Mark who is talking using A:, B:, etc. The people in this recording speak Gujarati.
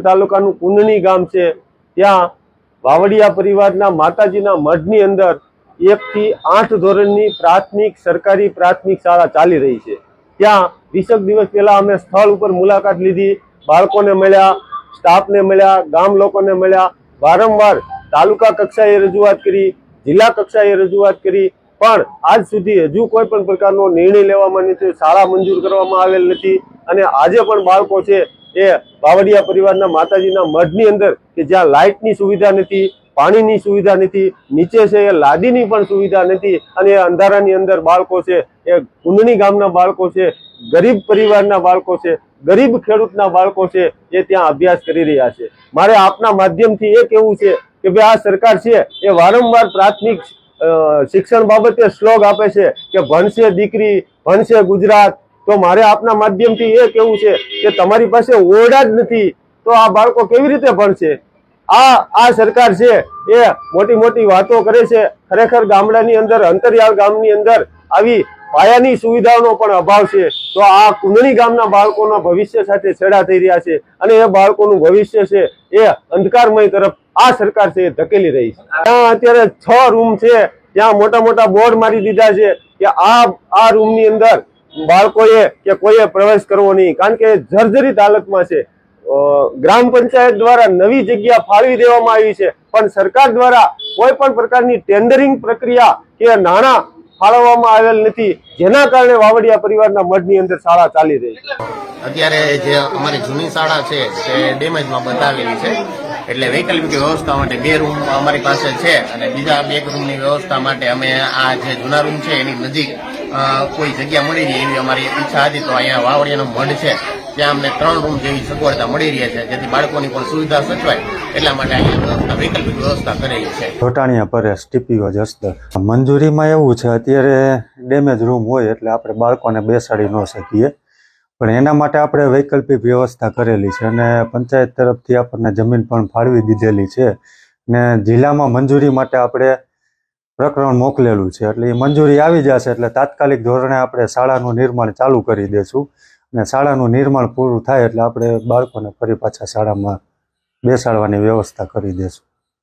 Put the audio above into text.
A: તાલુકાનું કુંડણી ગામ છે. ત્યાં વાવડિયા પરિવારના માતાજીના મઢની અંદર એક થી આઠ ધોરણની પ્રાથમિક સરકારી પ્રાથમિક શાળા ચાલી રહી છે. ત્યાં વીસેક દિવસ પહેલા અમે સ્થળ ઉપર મુલાકાત લીધી. બાળકોને મળ્યા, સ્ટાફને મળ્યા, ગામ લોકોને મળ્યા. વારંવાર તાલુકા કક્ષાએ રજૂઆત કરી, જિલ્લા કક્ષાએ રજૂઆત કરી. પણ આજ સુધી હજુ કોઈ પણ પ્રકારનો નિર્ણય લેવામાં નથી. શાળા મંજૂર કરવામાં આવેલ નથી. અને આજે પણ બાળકો છે એ બાવળિયા પરિવારના માતાજીના મઢની અંદર કે જ્યાં લાઇટની સુવિધા નથી, પાણીની સુવિધા નથી, નીચે છે એ લાદીની પણ સુવિધા નથી અને એ અંધારાની અંદર બાળકો છે, એ કુંડણી ગામના બાળકો છે, ગરીબ પરિવારના બાળકો છે, ગરીબ ખેડૂતના બાળકો છે, એ ત્યાં અભ્યાસ કરી રહ્યા છે. મારે આપના માધ્યમથી એ કહેવું છે કે ભાઈ આ સરકાર છે એ વારંવાર પ્રાથમિક શિક્ષણ બાબતે શ્લોગ આપે છે કે ભણશે દીકરી, ભણશે ગુજરાત તો મારે આપના માધ્યમથી એ કેવું છે કે તમારી પાસે ઓરડા જ નથી, તો આ બાળકો કેવી રીતે ભણશે? આ આ સરકાર છે એ મોટી મોટી વાતો કરે છે, ખરેખર ગામડાની અંદર, અંતરિયાળ ગામની અંદર આવી પાયાની સુવિધાઓનો પણ અભાવ છે. તો આ કુંડણી ગામના બાળકોના ભવિષ્ય સાથે છેડા થઈ રહ્યા છે અને એ બાળકોનું ભવિષ્ય છે એ અંધકારમય તરફ આ સરકાર છે એ ધકેલી રહી છે. ત્યાં અત્યારે છ રૂમ છે, ત્યાં મોટા મોટા બોર્ડ મારી દીધા છે કે આ આ રૂમની અંદર બાળકોએ કે કોઈએ પ્રવેશ કરવો નહીં. કારણ કે જર્જરિત હાલતમાં છે. ગ્રામ પંચાયત દ્વારા નવી જગ્યા ફાળવી દેવામાં આવી છે. પણ સરકાર દ્વારા કોઈ પણ પ્રકારની ટેન્ડરિંગ પ્રક્રિયા કે નાણાં ફાળવવામાં આવેલ નથી. જેના કારણે વાવડિયા પરિવારના મઢની અંદર શાળા ચાલી રહી છે.
B: અત્યારે જે અમારી જૂની શાળા છે, તે ડેમેજમાં બતાવેલી છે. એટલે વૈકલ્પિક વ્યવસ્થા માટે બે રૂમ અમારી પાસે છે અને બીજા બે રૂમની વ્યવસ્થા માટે અમે આ જે જૂના રૂમ છે, એની નજીક કોઈ જગ્યા મળી રહી એવી અમારી ઈચ્છા હતી. તો અહીંયા વાવડિયાનો મઢ છે. ત્યાં અમને ત્રણ રૂમ જેવી સગવડતા મળી રહી છે. જેથી બાળકોની પણ સુવિધા સચવાય એટલા માટે અહીંયા વૈકલ્પિક વ્યવસ્થા કરેલી છે.
C: જોટાણીયા પરેશ, ટીપીઓ જસદર મંજૂરીમાં એવું છે, અત્યારે ડેમેજ રૂમ હોય એટલે આપણે બાળકોને બેસાડી ન શકીએ. પણ એના માટે આપણે વૈકલ્પિક વ્યવસ્થા કરેલી છે અને પંચાયત તરફથી આપણને જમીન પણ ફાળવી દીધેલી છે. ને જિલ્લામાં મંજૂરી માટે આપણે પ્રકરણ મોકલેલું છે. એટલે એ મંજૂરી આવી જશે એટલે તાત્કાલિક ધોરણે આપણે શાળાનું નિર્માણ ચાલુ કરી દઈશું અને શાળાનું નિર્માણ પૂરું થાય એટલે આપણે બાળકોને ફરી પાછા શાળામાં બેસાડવાની વ્યવસ્થા કરી દઈશું